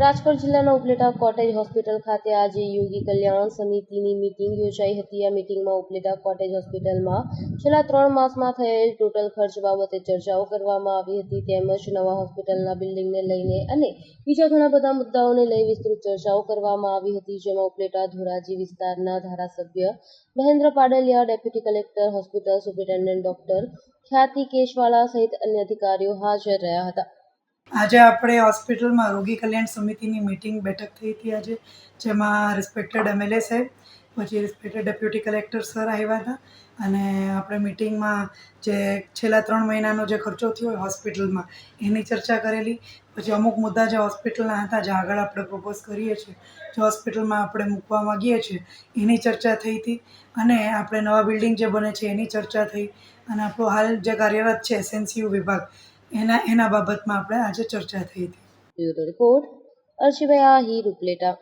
રાજકોટ જિલ્લાના Upleta cottage hospital ખાતે આજે યોગી કલ્યાણ સમિતિની મીટિંગ યોજાઈ હતી. આ મિટિંગમાં ઉપલેટા કોટેજ હોસ્પિટલમાં છેલ્લા ત્રણ માસમાં થયેલ ટોટલ ખર્ચ બાબતે ચર્ચાઓ કરવામાં આવી હતી. તેમજ નવા હોસ્પિટલના બિલ્ડિંગને લઈને અને બીજા ઘણા બધા મુદ્દાઓને લઈ વિસ્તૃત ચર્ચાઓ કરવામાં આવી હતી, જેમાં ઉપલેટા ધોરાજી વિસ્તારના ધારાસભ્ય Mahendra Padaliya, deputy collector, hospital superintendent doctor Khyati Keshwala સહિત અન્ય અધિકારીઓ હાજર રહ્યા હતા. આજે આપણે હોસ્પિટલમાં રોગી કલ્યાણ સમિતિની મિટિંગ બેઠક થઈ હતી આજે, જેમાં રિસ્પેક્ટેડ એમએલએ સાહેબ, પછી રિસ્પેક્ટેડ ડેપ્યુટી કલેક્ટર સર આવ્યા હતા, અને આપણે મિટિંગમાં જે છેલ્લા ત્રણ મહિનાનો જે ખર્ચો થયો હોય હોસ્પિટલમાં, એની ચર્ચા કરેલી. પછી અમુક મુદ્દા જે હોસ્પિટલના હતા જે આગળ આપણે પ્રપોઝ કરીએ છીએ, જે હોસ્પિટલમાં આપણે મૂકવા માગીએ છીએ, એની ચર્ચા થઈ હતી. અને આપણે નવા બિલ્ડિંગ જે બને છે, એની ચર્ચા થઈ. અને આપણું હાલ જે કાર્યરત છે એસએનસીયુ વિભાગ એના એના બાબતમાં આપણે આજે ચર્ચા થઈ હતી. રિપોર્ટ અર્શિભાઈ આહિર ઉપલેટા